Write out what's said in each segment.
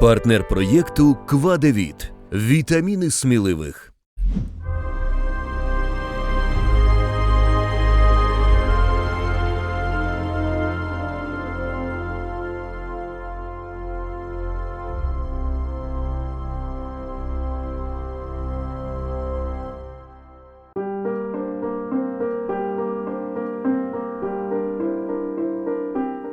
Партнер проєкту Квадевіт. Вітаміни сміливих.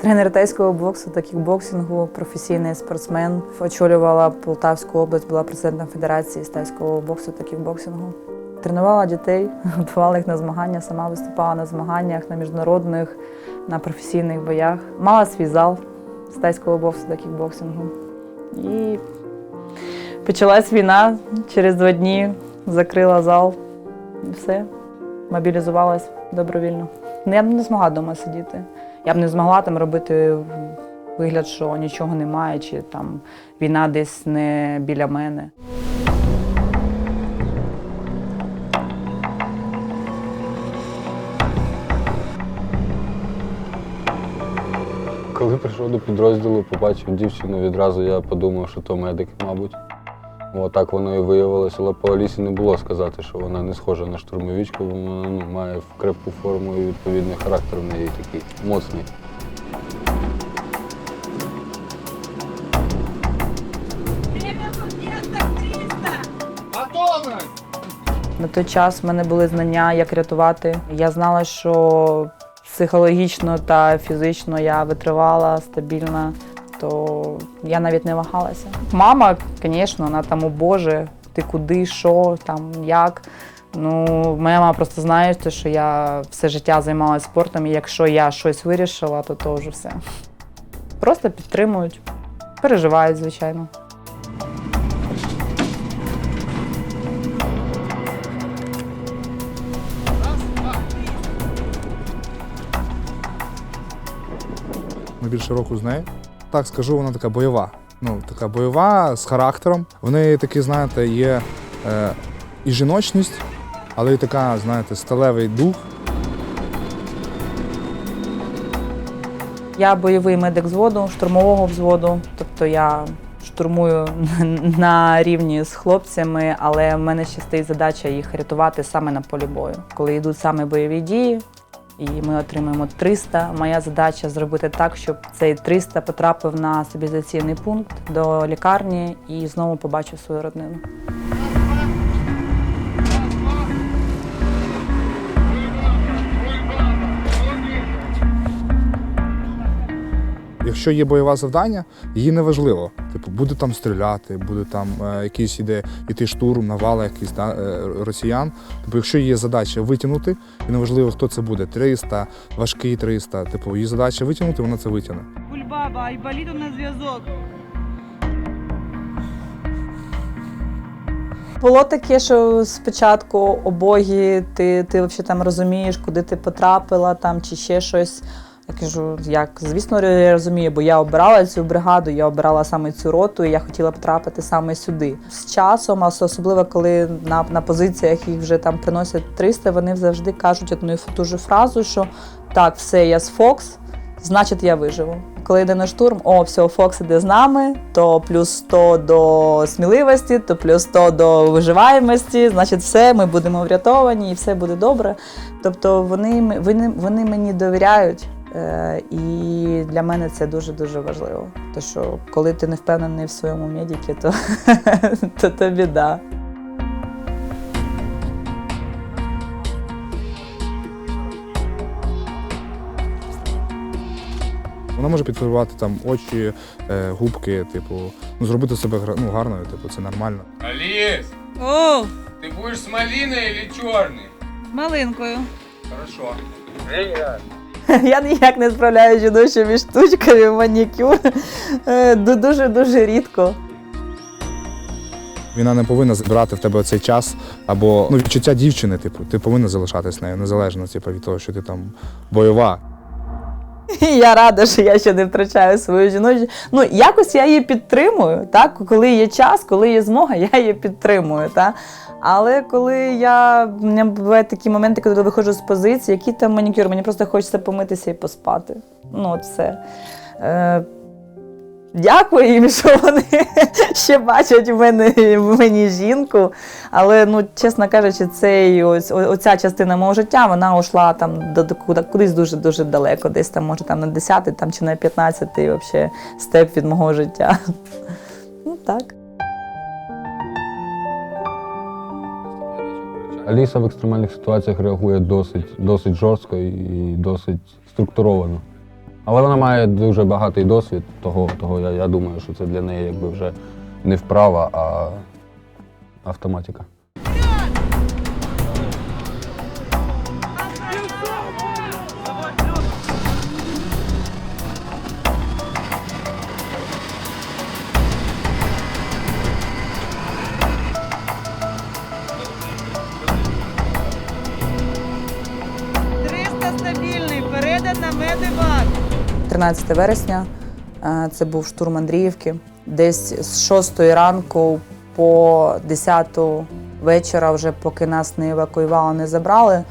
Тренер тайського боксу та кікбоксингу, професійний спортсмен. Очолювала Полтавську область, була президентом Федерації з тайського боксу та кікбоксингу. Тренувала дітей, готувала їх на змагання, сама виступала на змаганнях, на міжнародних, на професійних боях. Мала свій зал з тайського боксу та кікбоксингу. І почалась війна. Через два дні закрила зал і все. Мобілізувалась добровільно. Ну, я не змогла вдома сидіти. Я б не змогла там робити вигляд, що нічого немає, чи там війна десь не біля мене. Коли прийшов до підрозділу, побачив дівчину, відразу я подумав, що то медик, мабуть. О, так воно і виявилося, але по Алісі не було сказати, що вона не схожа на штурмовічку, бо вона ну, має крепку форму і відповідний характер в неї такий моцний. На той час в мене були знання, як рятувати. Я знала, що психологічно та фізично я витривала, стабільна, то я навіть не вагалася. Мама, звісно, вона там о Боже, ти куди, що, там, як. Ну, моя мама просто знає, що я все життя займалася спортом, і якщо я щось вирішила, то то вже все. Просто підтримують, переживають, звичайно. Ми більше року з нею. Так скажу, вона така бойова. Ну, така бойова з характером. В неї такий, знаєте, є е, і жіночність, але й така, знаєте, сталевий дух. Я бойовий медик взводу, штурмового взводу, тобто я штурмую на рівні з хлопцями, але в мене ще задача їх рятувати саме на полі бою. Коли йдуть саме бойові дії, і ми отримаємо 300, моя задача зробити так, щоб цей 300 потрапив на стабілізаційний пункт до лікарні і знову побачив свою родину. Якщо є бойове завдання, їй не важливо. Типу, буде там стріляти, буде там е, якийсь іде іти штурм, навала якийсь да, е, росіян. Тобто, якщо є задача витягнути, і неважливо, хто це буде, 300, важкий 300, типу, її задача витягнути, вона це витягне. Кульбаба, Айболіту на зв'язок. Було таке, що спочатку обогі, ти, ти взагалі там розумієш, куди ти потрапила там чи ще щось. Я кажу, як звісно, я розумію, бо я обирала цю бригаду, я обирала саме цю роту, і я хотіла потрапити саме сюди. З часом, особливо коли на, на позиціях їх вже там приносять 300, вони завжди кажуть одну і ту ж фразу, що так, все, я з Фокс, значить я виживу. Коли йде на штурм, о, все, Фокс іде з нами, то плюс 100 до сміливості, то плюс 100 до виживаємості, значить, все, ми будемо врятовані і все буде добре. Тобто вони, вони, вони мені довіряють. Е, І для мене це дуже-дуже важливо. Тому що коли ти не впевнений в своєму медікі, то, то, то біда. Вона може підфарбувати там очі, е, губки, типу, ну, зробити себе ну, гарною, типу, це нормально. Алис, О, ты будешь с малиной или черный? з малинкою. Хорошо. Я ніяк не справляю жіночими штучками, манікюр. Е, Дуже-дуже рідко. Війна не повинна забирати в тебе цей час або ну, відчуття дівчини, типу, ти повинна залишатись нею, незалежно типу, від того, що ти там бойова. І я рада, що я ще не втрачаю свою жіночу. Ну, якось я її підтримую, так? Коли є час, коли є змога, я її підтримую. Так? Але коли я. Мене бувають такі моменти, коли виходжу з позиції, який там манікюр, мені просто хочеться помитися і поспати. Ну, от все. Дякую їм, що вони ще бачать в мене в мені жінку. Але ну, чесно кажучи, цей ось оця частина мого життя вона ушла там до кудись дуже дуже далеко, десь там, може, там на 10 там чи на 15 вообще степ від мого життя. Ну так. Аліса в екстремальних ситуаціях реагує досить, досить жорстко і досить структуровано. Але вона має дуже багатий досвід, того, того я, я думаю, що це для неї якби вже не вправа, а автоматика. — стабільний, передан на медивак. 13 вересня е, це був штурм Андріївки. Десь з 6 ранку по 10 вечора, вже поки нас не евакуювали, не забрали.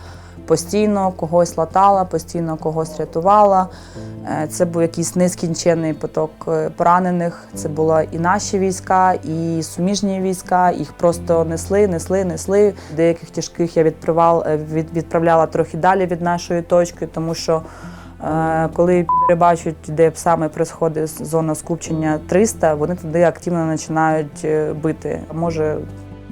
Постійно когось латала, постійно когось рятувала. Е, Це був якийсь нескінченний поток е, поранених. Це були і наші війська, і суміжні війська. Їх просто несли, несли, несли. Деяких тяжких я відправляла, трохи далі від нашої точки, тому що Коли підери бачать, де саме происходить зона скупчення 300, вони туди активно починають е, бити. Може,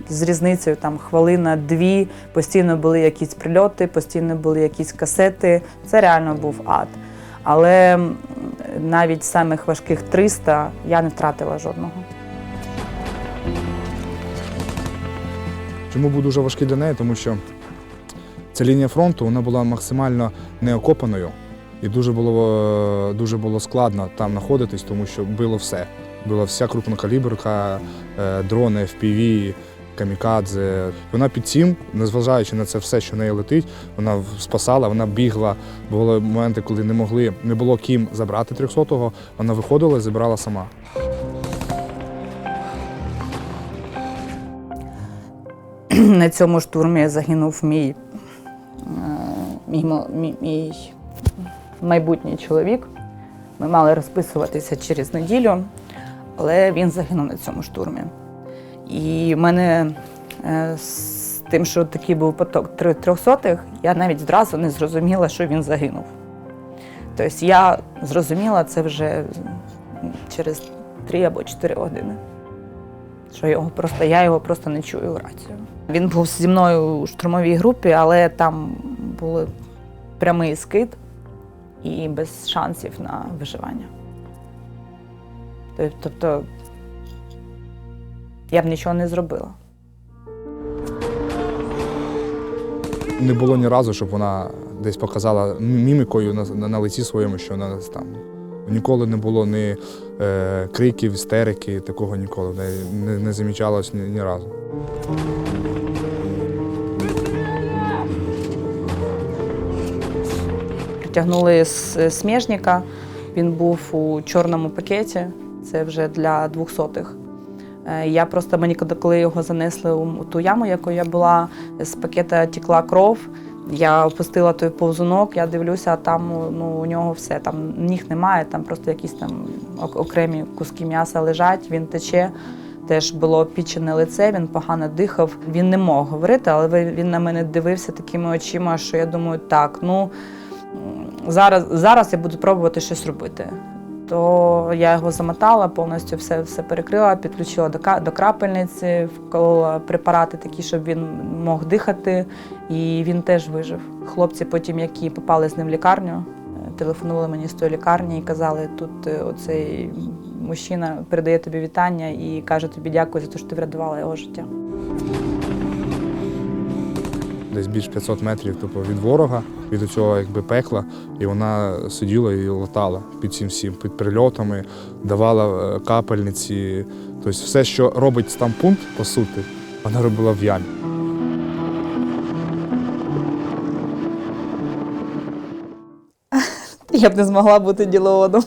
з різницею там хвилина, дві, постійно були якісь прильоти, постійно були якісь касети. Це реально був ад. Але навіть самих важких 300 я не втратила жодного. Чому був дуже важкий для неї? Тому що ця лінія фронту вона була максимально неокопаною. І дуже було, дуже було складно там знаходитись, тому що було все. Була вся крупнокаліберка, е, дрони, FPV, камікадзе. Вона під цим, незважаючи на це все, що неї летить, вона спасала, вона бігла. Були моменти, коли не могли, не було ким забрати 300-го, вона виходила і забирала сама. На цьому штурмі загинув мій, е, мій, мій майбутній чоловік. Ми мали розписуватися через неділю, але він загинув на цьому штурмі. І в мене е, з тим, що такий був поток трьохсотих, я навіть зразу не зрозуміла, що він загинув. Тобто я зрозуміла це вже через три або чотири години. Що його просто, я його просто не чую рацію. Він був зі мною у штурмовій групі, але там був прямий скид і без шансів на виживання. Тобто я б нічого не зробила. Не було ні разу, щоб вона десь показала мімікою на, на, на лиці своєму, що вона там. Ніколи не було ні е, криків, істерики, такого ніколи в неї не, не замічалось ні, ні разу. Притягнули з сміжника. Він був у чорному пакеті. Це вже для двохсотих. Е, Я просто мені коли- його занесли у ту яму, яку я була, з пакета тікла кров. Я опустила той повзунок, я дивлюся, а там ну, у нього все. Там ніг немає, там просто якісь там окремі куски м'яса лежать, він тече. Теж було пічене лице, він погано дихав. Він не мог говорити, але він на мене дивився такими очима, що я думаю, так, ну зараз, зараз я буду пробувати щось робити. То я його замотала, повністю все, все перекрила, підключила до, до крапельниці, вколола препарати такі, щоб він мог дихати, і він теж вижив. Хлопці, потім, які попали з ним в лікарню, е, телефонували мені з тої лікарні і казали, тут е, оцей мужчина передає тобі вітання і каже тобі дякую за те, що ти врятувала його життя. Десь більш 500 метрів типу, від ворога, від цього якби пекла, і вона сиділа і латала під цим всім, під прильотами, давала е, капельниці. Тобто все, що робить стампункт, по суті, вона робила в ямі. Я б не змогла бути діловодом.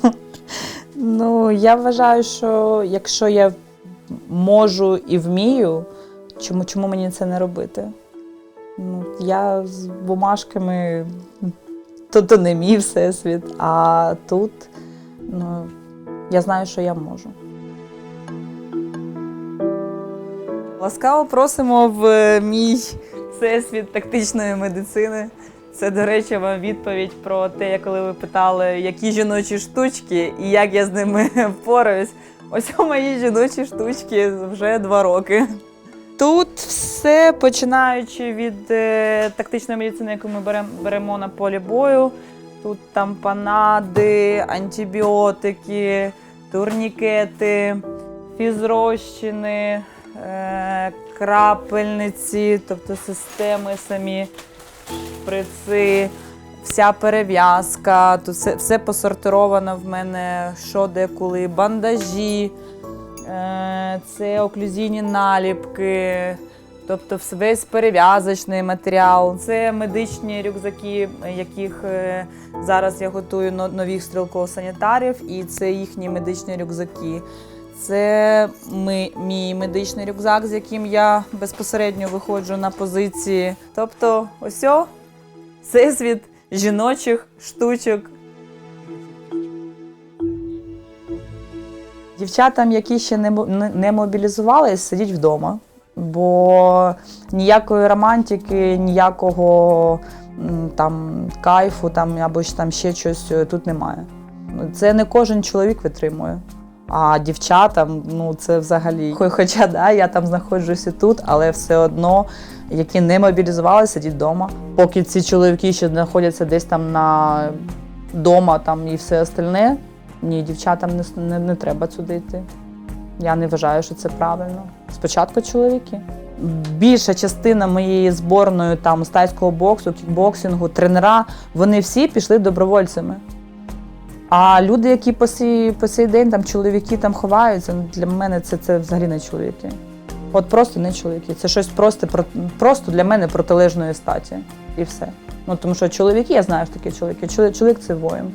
Ну, я вважаю, що якщо я можу і вмію, чому, чому мені це не робити? Ну, я з бумажками, то, то не мій всесвіт, а тут ну, Я знаю, що я можу. Ласкаво просимо в е, мій всесвіт тактичної медицини. Це, до речі, вам відповідь про те, коли ви питали, які жіночі штучки і як я з ними впораюсь. Ось у мої жіночі штучки вже два роки. Тут все починаючи від е, тактичної медицини, яку ми беремо, беремо на полі бою. Тут там панади, антибіотики, турнікети, фізрозчини, е, крапельниці, тобто системи самі, шприци, вся перев'язка. Тут все, все посортировано в мене, що де коли, бандажі, е, це оклюзійні наліпки. Тобто весь перев'язочний матеріал. Це медичні рюкзаки, яких е, зараз я готую нових стрілково-санітарів, і це їхні медичні рюкзаки. Це ми, мій медичний рюкзак, з яким я безпосередньо виходжу на позиції. Тобто, ось всесвіт жіночих штучок. Дівчатам, які ще не, не мобілізувались, сидіть вдома. Бо ніякої романтики, ніякого там кайфу там, або ж там ще щось е, тут немає. Це не кожен чоловік витримує. А дівчатам, ну це взагалі. Хоча да, я там знаходжуся тут, але все одно, які не мобілізувалися, сидіть вдома. Поки ці чоловіки ще знаходяться десь там на дома там і все остальне, ні, дівчатам не, не, не треба сюди йти. Я не вважаю, що це правильно. Спочатку чоловіки. Більша частина моєї зборної там з тайського боксу, кікбоксингу, тренера, вони всі пішли добровольцями. А люди, які по сей, по сей день там чоловіки там ховаються, ну, для мене це, це взагалі не чоловіки. От просто не чоловіки. Це щось просто, просто для мене протилежної статі. І все. Ну тому що чоловіки, я знаю, що таке чоловіки. Чоловік, чоловік це воїн.